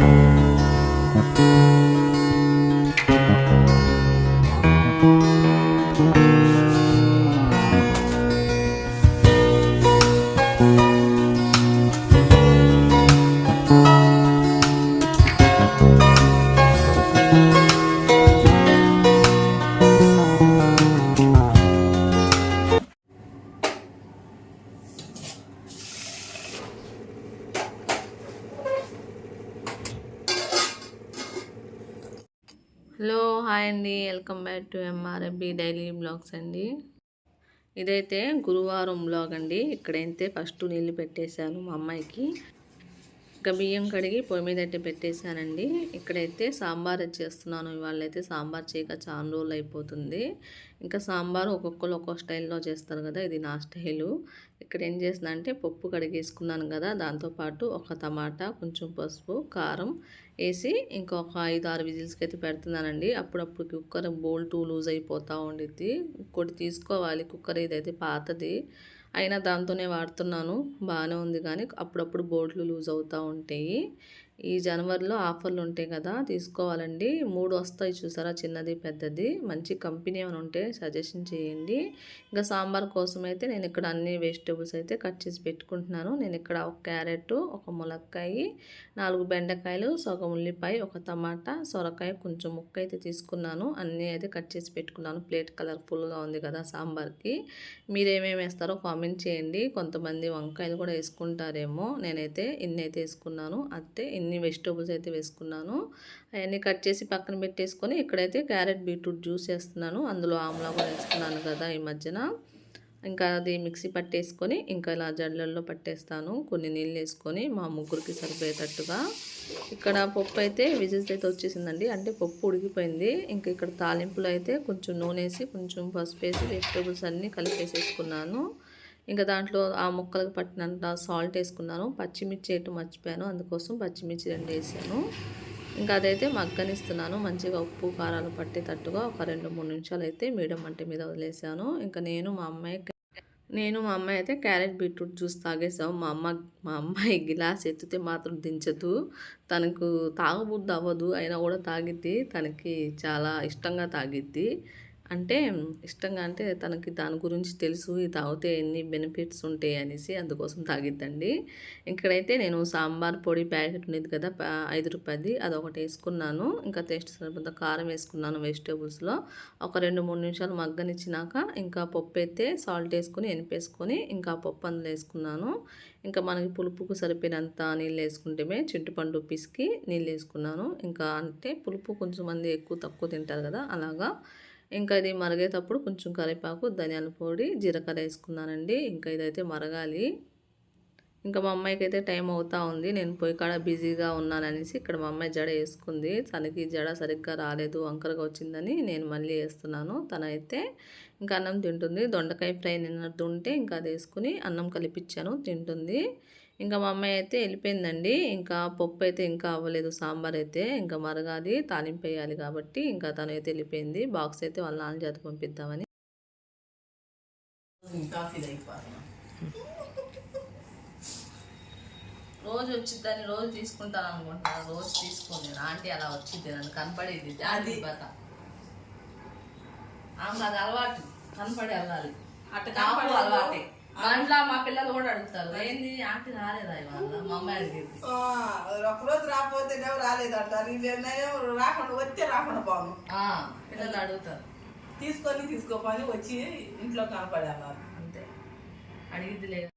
you hello hi అండి. Welcome back to MRFB daily blogs అండి. ఇదైతే గురువారం బ్లాగ్ అండి. ఇక్కడైతే ఫస్ట్ నీళ్ళు పెట్టేశాను మా అమ్మాయికి. ఇంకా బియ్యం కడిగి పొయ్యి మీద అయితే పెట్టేశానండి. ఇక్కడైతే సాంబార్ చేస్తున్నాను. ఇవాళ అయితే సాంబార్ చేయక చాలా రోజులు అయిపోతుంది. ఇంకా సాంబార్ ఒక్కొక్కరు ఒక్కొక్క స్టైల్లో చేస్తారు కదా ఇది నా స్టైలు. ఇక్కడ ఏం చేసిన అంటే పప్పు కడిగేసుకున్నాను కదా దాంతోపాటు ఒక టమాటా కొంచెం పసుపు కారం వేసి ఇంకొక ఐదు ఆరు విజిల్స్కి అయితే పెడుతున్నానండి. అప్పుడప్పుడు కుక్కర్ బోల్టు లూజ్ అయిపోతూ ఉండిద్ది. ఇంకోటి తీసుకోవాలి కుక్కర్ ఇదైతే పాతది. అయినా దాంతోనే వాడుతున్నాను. బాగానే ఉంది కానీ అప్పుడప్పుడు బోర్డులు లూజ్ అవుతూ ఉంటాయి. ఈ జనవరిలో ఆఫర్లు ఉంటాయి కదా తీసుకోవాలండి. మూడు వస్తాయి చూసారా చిన్నది పెద్దది. మంచి కంపెనీ ఏమైనా ఉంటే సజెషన్ చేయండి. ఇంకా సాంబార్ కోసం అయితే నేను ఇక్కడ అన్ని వెజిటేబుల్స్ అయితే కట్ చేసి పెట్టుకుంటున్నాను. నేను ఇక్కడ ఒక క్యారెట్ ఒక ములక్కాయ నాలుగు బెండకాయలు సగం ఉల్లిపాయ ఒక టమాటా సొరకాయ కొంచెం ముక్క అయితే తీసుకున్నాను. అన్నీ అయితే కట్ చేసి పెట్టుకున్నాను. ప్లేట్ కలర్ఫుల్గా ఉంది కదా సాంబార్కి. మీరేమేమి వేస్తారో కామెంట్ చేయండి. కొంతమంది వంకాయలు కూడా వేసుకుంటారేమో. నేనైతే ఇన్ని అయితే వేసుకున్నాను. అయితే ఇన్ని వెజిటేబుల్స్ అయితే వేసుకున్నాను. అవన్నీ కట్ చేసి పక్కన పెట్టేసుకొని ఇక్కడైతే క్యారెట్ బీట్రూట్ జ్యూస్ వేస్తున్నాను. అందులో ఆమ్లా కూడా వేసుకున్నాను కదా ఈ మధ్యన. ఇంకా అది మిక్సీ పట్టేసుకొని ఇంకా ఇలా జడ్లల్లో పట్టేస్తాను. కొన్ని నీళ్ళు వేసుకొని మా ముగ్గురికి సరిపోయేటట్టుగా. ఇక్కడ పప్పు అయితే విజిల్స్ అయితే వచ్చేసిందండి. అంటే పప్పు ఉడికిపోయింది. ఇంకా ఇక్కడ తాలింపులు అయితే కొంచెం నూనె వేసి కొంచెం పసుపు వేసి వెజిటేబుల్స్ అన్నీ కలిపేసేసుకున్నాను. ఇంకా దాంట్లో ఆ ముక్కలకు పట్టినంత సాల్ట్ వేసుకున్నాను. పచ్చిమిర్చి ఎటు మర్చిపోయాను అందుకోసం పచ్చిమిర్చి రెండు వేసాను. ఇంకా అదైతే మగ్గనిస్తున్నాను. మంచిగా ఉప్పు కారాలు పట్టేటట్టుగా ఒక రెండు మూడు నిమిషాలు అయితే మీడియం మంట మీద వదిలేసాను. ఇంకా నేను మా అమ్మాయి నేను మా అమ్మాయి అయితే క్యారెట్ బీట్రూట్ జ్యూస్ తాగేసాం. మా అమ్మ మా అమ్మాయి గిలాస్ ఎత్తితే మాత్రం దించదు. తనకు తాగబుద్ధి అవ్వదు. అయినా కూడా తాగిద్ది. తనకి చాలా ఇష్టంగా తాగిద్ది. అంటే ఇష్టంగా అంటే తనకి దాని గురించి తెలుసు ఇది తాగితే ఎన్ని బెనిఫిట్స్ ఉంటాయి అనేసి అందుకోసం తాగిద్దండి. ఇక్కడైతే నేను సాంబార్ పొడి ప్యాకెట్ ఉండేది కదా ఐదు రూపాయలది అది ఒకటి వేసుకున్నాను. ఇంకా టేస్ట్ సరిపోతే కారం వేసుకున్నాను వెజిటేబుల్స్లో. ఒక రెండు మూడు నిమిషాలు మగ్గనిచ్చినాక ఇంకా పప్పు అయితే సాల్ట్ వేసుకొని ఎనిపేసుకొని ఇంకా పప్పు అందులో వేసుకున్నాను. ఇంకా మనకి పులుపుకు సరిపోయినంత నీళ్ళు వేసుకుంటేమే చింటిపండు పిసికి నీళ్ళు వేసుకున్నాను. ఇంకా అంటే పులుపు కొంచెం మంది ఎక్కువ తక్కువ తింటారు కదా అలాగా ఇంకా ఇది మరిగేటప్పుడు కొంచెం కరివేపాకు ధనియాల పొడి జీలకర్ర వేసుకున్నానండి. ఇంకా ఇదైతే మరగాలి. ఇంకా మా అమ్మాయికి అయితే టైం అవుతా ఉంది. నేను పోయి కాడ బిజీగా ఉన్నాననేసి ఇక్కడ మా అమ్మాయి జడ వేసుకుంది. తనకి జడ సరిగ్గా రాలేదు వంకరగా వచ్చిందని నేను మళ్ళీ వేస్తున్నాను. తనైతే ఇంకా అన్నం తింటుంది. దొండకాయ ఫ్రై నిన్నట్టు ఉంటే ఇంకా అది వేసుకుని అన్నం కలిపించాను తింటుంది. ఇంకా మా అమ్మాయి అయితే వెళ్ళిపోయిందండి. ఇంకా పప్పు అయితే ఇంకా అవ్వలేదు సాంబార్ అయితే. ఇంకా మరగాలి తాలింపు వేయాలి కాబట్టి ఇంకా తను అయితే వెళ్ళిపోయింది. బాక్స్ అయితే వాళ్ళ నాన్న చేత పంపిద్దామని. రోజు వచ్చిద్దని రోజు తీసుకుంటాను అనుకుంటున్నాను. రోజు తీసుకోండి ఆంటీ అలా వచ్చింది నన్ను కనపడేది. అది. ఆమె అది అలవాటు. కనపడి వెళ్ళాలి అట్ట అలవాటే. దాంట్లో మా పిల్లలు కూడా అడుగుతారు ఏంది ఆంటీ రాలేదా ఇవాళ? మా అమ్మాయి అడిగింది. ఒకరోజు రాకపోతే రాలేదంట నీవేమో రాకుండా వస్తే రాకుండా బాగుంది ఆ, పిల్లలు అడుగుతారు. తీసుకొని తీసుకోపని వచ్చి ఇంట్లో కనపడే అన్నారు అంతే. అడిగిద్ది లేదు.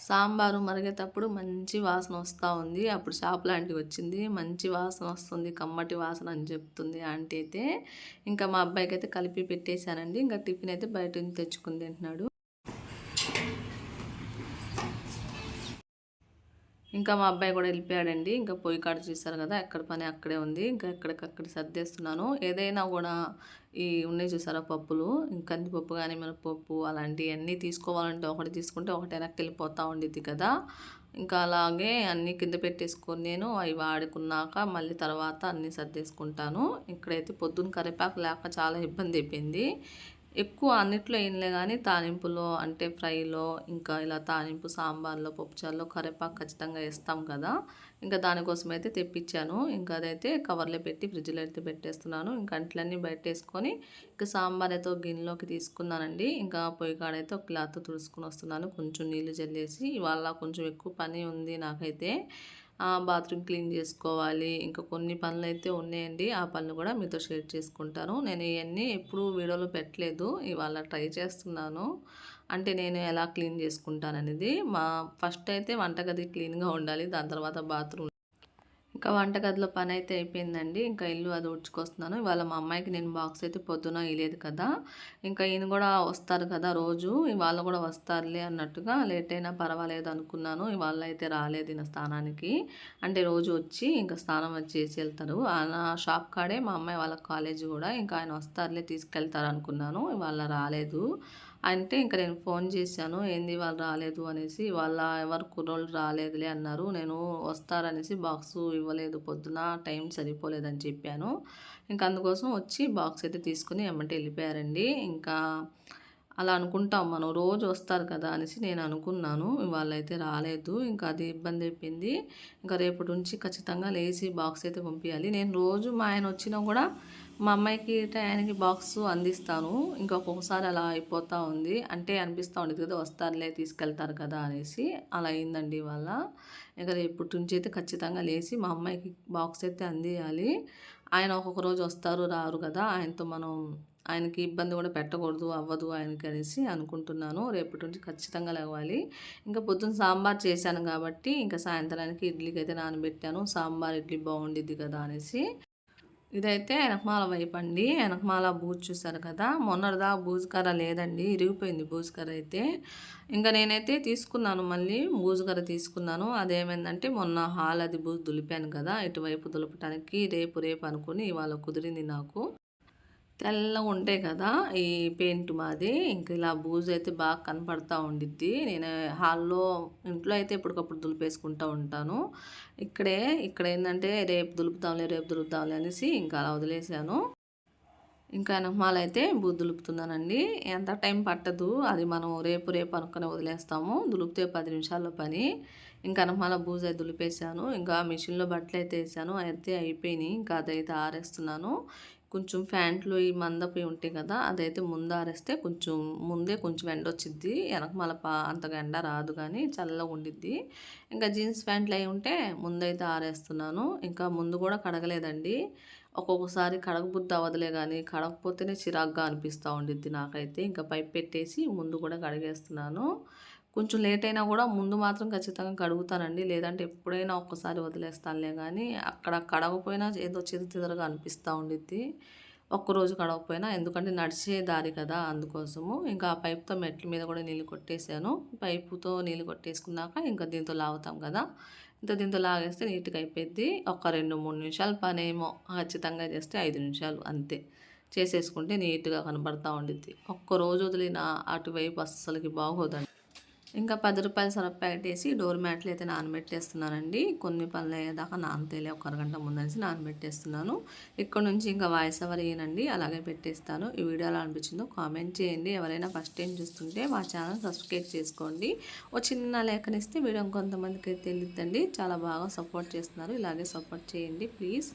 సాంబారు మరిగేటప్పుడు మంచి వాసన వస్తూ ఉంది. అప్పుడు షాప్ లాంటివి వచ్చింది. మంచి వాసన వస్తుంది కమ్మటి వాసన అని చెప్తుంది ఆంటీ అయితే. ఇంకా మా అబ్బాయికి అయితే కలిపి పెట్టేశానండి ఇంకా టిఫిన్ అయితే బయట నుంచి తెచ్చుకుని తింటున్నాడు. ఇంకా మా అబ్బాయి కూడా వెళ్ళిపోయాడండి. ఇంకా పొయ్యి కాడ చూస్తారు కదా ఎక్కడ పని అక్కడే ఉంది. ఇంకా ఎక్కడికక్కడ సర్దేస్తున్నాను. ఏదైనా కూడా ఈ ఉన్నాయి చూసారా పప్పులు? కందిపప్పు కానీ మినపప్పు అలాంటివన్నీ తీసుకోవాలంటే ఒకటి తీసుకుంటే ఒకటి వెనక్కి వెళ్ళిపోతూ ఉండిద్ది కదా. ఇంకా అలాగే అన్నీ కింద పెట్టేసుకొని నేను అవి వాడుకున్నాక మళ్ళీ తర్వాత అన్నీ సర్దేసుకుంటాను. ఇక్కడైతే పొద్దున్న కరివేపాకు లేక చాలా ఇబ్బంది అయిపోయింది. ఎక్కువ అన్నిట్లో ఏంలే కానీ తాలింపులో అంటే ఫ్రైలో ఇంకా ఇలా తాలింపు సాంబార్లో పప్పుచారులో కరివేపాకు ఖచ్చితంగా వేస్తాం కదా. ఇంకా దానికోసం అయితే తెప్పించాను. ఇంకా అదైతే కవర్లో పెట్టి ఫ్రిడ్జ్లో అయితే పెట్టేస్తున్నాను. ఇంకా అంట్లన్నీ బయటేసుకొని ఇంకా సాంబార్ అయితే ఒక గిన్నెలోకి తీసుకున్నానండి. ఇంకా పొయ్యి కాడైతే ఒక క్లాత్ తుడుచుకుని వస్తున్నాను. కొంచెం నీళ్ళు చల్లేసి ఇవాళ కొంచెం ఎక్కువ పని ఉంది నాకైతే. బాత్రూమ్ క్లీన్ చేసుకోవాలి. ఇంకా కొన్ని పనులు అయితే ఉన్నాయండి. ఆ పనులు కూడా మీతో షేర్ చేసుకుంటాను. నేను ఇవన్నీ ఎప్పుడూ వీడియోలో పెట్టలేదు. ఇవాళ ట్రై చేస్తున్నాను. అంటే నేను ఎలా క్లీన్ చేసుకుంటాను అనేది మా ఫస్ట్ అయితే వంటగది క్లీన్గా ఉండాలి. దాని తర్వాత బాత్రూమ్ ఇంకా వంటగదిలో పని అయితే అయిపోయిందండి. ఇంకా ఇల్లు అది ఉడ్చుకొస్తున్నాను ఇవాళ మా అమ్మాయికి నేను బాక్స్ అయితే పొద్దున ఇలేదు కదా. ఇంకా ఈయన కూడా వస్తారు కదా రోజు. ఇవాళ కూడా వస్తారులే అన్నట్టుగా లేట్ అయినా పర్వాలేదు అనుకున్నాను. ఇవాళ అయితే రాలేదు ఈయన స్థానానికి. అంటే రోజు వచ్చి ఇంకా స్నానం చేసి వెళ్తారు. ఆయన షాప్ కాడే మా అమ్మాయి వాళ్ళ కాలేజీ కూడా. ఇంకా ఆయన వస్తారులే తీసుకెళ్తారు అనుకున్నాను ఇవాళ రాలేదు. అంటే ఇంకా నేను ఫోన్ చేశాను ఏంది వాళ్ళు రాలేదు అనేసి వాళ్ళ ఎవరు కుర్రోళ్ళు రాలేదులే అన్నారు నేను వస్తారనేసి బాక్స్ ఇవ్వలేదు పొద్దున టైం సరిపోలేదని చెప్పాను. ఇంకా అందుకోసం వచ్చి బాక్స్ అయితే తీసుకుని ఎమ్మటి వెళ్ళిపోయారండి. ఇంకా అలా అనుకుంటాం మనం రోజు వస్తారు కదా అనేసి నేను అనుకున్నాను వాళ్ళైతే రాలేదు ఇంకా అది ఇబ్బంది అయిపోయింది. ఇంకా రేపటి నుంచి ఖచ్చితంగా లేచి బాక్స్ అయితే పంపించాలి నేను రోజు మా ఆయన వచ్చినా కూడా మా అమ్మాయికి టయానికి బాక్స్ అందిస్తాను. ఇంకా ఒక్కొక్కసారి అలా అయిపోతూ ఉంది. అంటే అనిపిస్తూ ఉండేది కదా వస్తారులే తీసుకెళ్తారు కదా అనేసి. అలా అయిందండి వాళ్ళ ఇంకా రేపటి నుంచి అయితే ఖచ్చితంగా లేచి మా అమ్మాయికి బాక్స్ అయితే అందియాలి. ఆయన ఒక్కొక్క రోజు వస్తారు రారు కదా. ఆయనతో మనం ఆయనకి ఇబ్బంది కూడా పెట్టకూడదు అవ్వదు ఆయనకి అనేసి అనుకుంటున్నాను. రేపటి నుంచి ఖచ్చితంగా లేవాలి. ఇంకా పొద్దున్న సాంబార్ చేశాను కాబట్టి ఇంకా సాయంత్రానికి ఇడ్లీకి అయితే నానబెట్టాను. సాంబార్ ఇడ్లీ బాగుండిద్ది కదా అనేసి. ఇదైతే వెనకమాల వైపు అండి. వెనకమాల బూజు చూసారు కదా? మొన్నటిదా బూజుకర లేదండి. ఇరిగిపోయింది బూజుకర అయితే. ఇంకా నేనైతే తీసుకున్నాను మళ్ళీ. బూజుకర తీసుకున్నాను. అదేమైందంటే మొన్న హాల్ అది బూజు దులిపాను కదా. ఇటువైపు దులపటానికి రేపు రేపు అనుకుని ఇవాళ కుదిరింది నాకు. తెల్లగా ఉంటాయి కదా ఈ పెయింట్ మాది. ఇంక ఇలా బూజు అయితే బాగా కనపడతా ఉండిద్ది. నేను హాల్లో ఇంట్లో అయితే ఎప్పటికప్పుడు దులిపేసుకుంటూ ఉంటాను. ఇక్కడే ఇక్కడ ఏంటంటే రేపు దులుపుతాంలే రేపు దులుపుతాంలే అనేసి ఇంకా అలా వదిలేసాను ఇంకా వెనకమాల అయితే బూజు దులుపుతున్నానండి. ఎంత టైం పట్టదు. అది మనం రేపు రేపు అనుకునే వదిలేస్తాము. దులిపితే పది నిమిషాల్లో పని. ఇంకా వెనకమాల బూజు అయితే దులిపేసాను ఇంకా మిషన్లో బట్టలు అయితే వేసాను. అయితే అయిపోయినాయి. ఇంకా అదైతే ఆరేస్తున్నాను. కొంచెం ఫ్యాంట్లు ఈ మందపి ఉంటాయి కదా అదైతే ముందు ఆరేస్తే కొంచెం ముందే కొంచెం ఎండ వచ్చిద్ది. వెనక మళ్ళీ అంతగా ఎండ రాదు కానీ చల్లగా ఉండిద్ది. ఇంకా జీన్స్ ప్యాంట్లు అయి ఉంటే ముందైతే ఆరేస్తున్నాను. ఇంకా ముందు కూడా కడగలేదండి. ఒక్కొక్కసారి కడగబుద్ధి అవ్వదులే కానీ కడగకపోతేనే చిరాగ్గా అనిపిస్తూ ఉండిద్ది నాకైతే. ఇంకా పైప్ పెట్టేసి ముందు కూడా కడిగేస్తున్నాను. కొంచెం లేట్ అయినా కూడా ముందు మాత్రం ఖచ్చితంగా కడుగుతానండి. లేదంటే ఎప్పుడైనా ఒక్కసారి వదిలేస్తానులే కానీ అక్కడ కడగపోయినా ఏదో చిరుతిదరగా అనిపిస్తూ ఉండిద్ది. ఒక్కరోజు కడగకపోయినా ఎందుకంటే నడిచే దారి కదా అందుకోసము. ఇంకా ఆ పైప్తో మెట్ల మీద కూడా నీళ్ళు కొట్టేసాను పైపుతో నీళ్ళు కొట్టేసుకున్నాక ఇంకా దీంతో లాగుతాం కదా. ఇంకా దీంతో లాగేస్తే నీట్గా అయిపోద్ది ఒక రెండు మూడు నిమిషాలు పని ఏమో ఖచ్చితంగా చేస్తే ఐదు నిమిషాలు అంతే. చేసేసుకుంటే నీట్గా కనబడతా ఉండిద్ది. ఒక్కరోజు వదిలిన అటువైపు అస్సలకి బాగోదండి. ఇంకా పది రూపాయల సరఫ్ ప్యాకెట్ వేసి డోర్ మ్యాట్లు అయితే నానబెట్టేస్తున్నానండి. కొన్ని పనులు అయ్యేదాకా నానతేలే ఒక అరగంట ముందనేసి నానబెట్టేస్తున్నాను. ఇక్కడ నుంచి ఇంకా వాయిస్ ఎవర్ వేయనండి అలాగే పెట్టేస్తాను. ఈ వీడియో ఎలా అనిపించిందో కామెంట్ చేయండి. ఎవరైనా ఫస్ట్ టైం చూస్తుంటే మా ఛానల్ సబ్స్క్రైబ్ చేసుకోండి. ఓ చిన్న లేఖనిస్తే వీడియో కొంతమందికి అయితే చాలా బాగా సపోర్ట్ చేస్తున్నారు. ఇలాగే సపోర్ట్ చేయండి ప్లీజ్.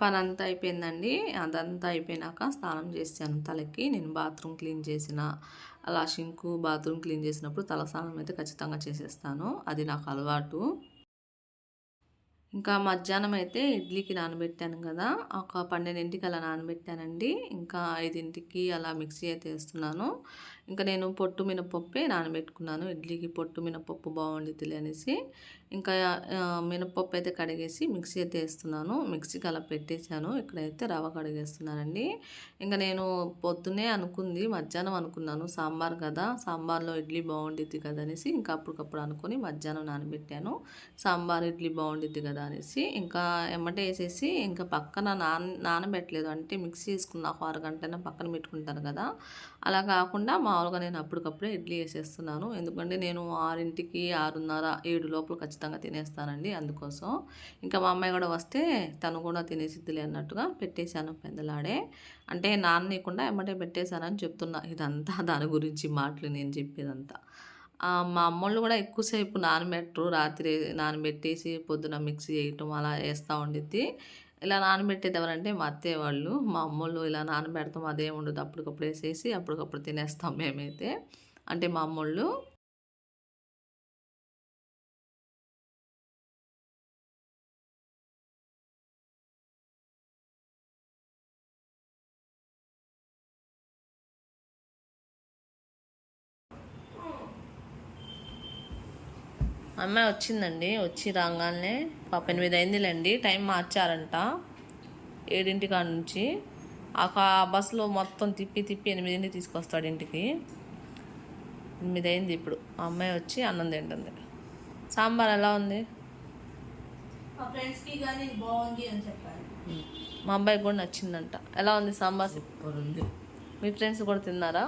పని అంతా అయిపోయిందండి. అదంతా అయిపోయినాక స్నానం చేశాను తలకి. నేను బాత్రూమ్ క్లీన్ చేసిన అలా షింకు బాత్రూమ్ క్లీన్ చేసినప్పుడు తల స్నానం అయితే ఖచ్చితంగా చేసేస్తాను. అది నాకు అలవాటు. ఇంకా మధ్యాహ్నం అయితే ఇడ్లీకి నానబెట్టాను కదా. ఒక పన్నెండింటికి అలా నానబెట్టానండి. ఇంకా ఐదింటికి అలా మిక్సీ అయితే వేస్తున్నాను. ఇంకా నేను పొట్టు మినపప్పే నానబెట్టుకున్నాను. ఇడ్లీకి పొట్టు మినపప్పు బాగుండిద్దిలే అనేసి. ఇంకా మినప్పప్పు మినపప్పు అయితే కడిగేసి మిక్సీ అయితే వేస్తున్నాను. మిక్సీకి అలా పెట్టేశాను. ఇక్కడైతే రవ్వ కడిగేస్తున్నానండి. ఇంకా నేను పొద్దునే అనుకుంది మధ్యాహ్నం అనుకున్నాను. సాంబార్ కదా సాంబార్లో ఇడ్లీ బాగుండిద్ది కదా అనేసి ఇంకా అప్పటికప్పుడు అనుకుని మధ్యాహ్నం నానబెట్టాను. సాంబార్ ఇడ్లీ బాగుండిద్ది కదా అనేసి ఇంకా ఎమ్మటే వేసేసి ఇంకా పక్కన నాన నానబెట్టలేదు. అంటే మిక్సీ వేసుకున్న ఒక అరగంటైనా పక్కన పెట్టుకుంటాను కదా. అలా కాకుండా మామూలుగా నేను అప్పటికప్పుడే ఇడ్లీ వేసేస్తున్నాను. ఎందుకంటే నేను ఆరింటికి ఆరున్నర ఏడు లోపల ఖచ్చితంగా తినేస్తానండి అందుకోసం. ఇంకా మా అమ్మాయి కూడా వస్తే తను కూడా తినేసిద్దిలే అన్నట్టుగా పెట్టేశాను పెద్దలాడే అంటే నాననీయకుండా ఎమ్మటే పెట్టేశానని చెప్తున్నా. ఇదంతా దాని గురించి మాటలు నేను చెప్పేదంతా. మా అమ్మోళ్ళు కూడా ఎక్కువసేపు నానబెట్టరు. రాత్రి నానబెట్టేసి పొద్దున మిక్సీ చేయటం అలా వేస్తూ ఉండిద్ది. ఇలా నానబెట్టేది ఎవరంటే మా అత్తయ్య వాళ్ళు. మా అమ్మోళ్ళు ఇలా నానబెడతాం అదేముండదు ఉండదు. అప్పటికప్పుడు వేసేసి అప్పటికప్పుడు తినేస్తాం మేమైతే. అంటే మా అమ్మోళ్ళు అమ్మాయి వచ్చిందండి. వచ్చి రాగానే పాప ఎనిమిది అయిందిలేండి. టైం మార్చారంట ఏడింటి కాడ నుంచి. ఆ బస్సులో మొత్తం తిప్పి తిప్పి ఎనిమిదింటికి తీసుకొస్తాడు ఇంటికి. ఎనిమిది అయింది ఇప్పుడు. ఆ అమ్మాయి వచ్చి అన్నం తింటుంది. సాంబార్ ఎలా ఉంది? మా ఫ్రెండ్స్కి కానీ బాగుంది అని చెప్పారు. మా అబ్బాయికి కూడా నచ్చిందంట. ఎలా ఉంది సాంబార్? సూపర్ ఉంది. మీ ఫ్రెండ్స్ కూడా తిన్నారా?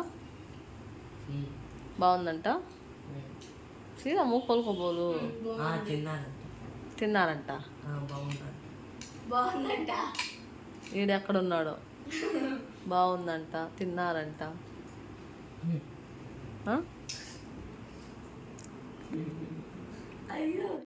బాగుందంట. సీదా మూకోలుకోబోలు ఆ, తిన్నారంట తిన్నారంట. ఆ, బాగుందంట. బాగుందంట. ఈడెక్కడున్నాడో బాగుందంట తిన్నారంట. ఆ? అయ్యో.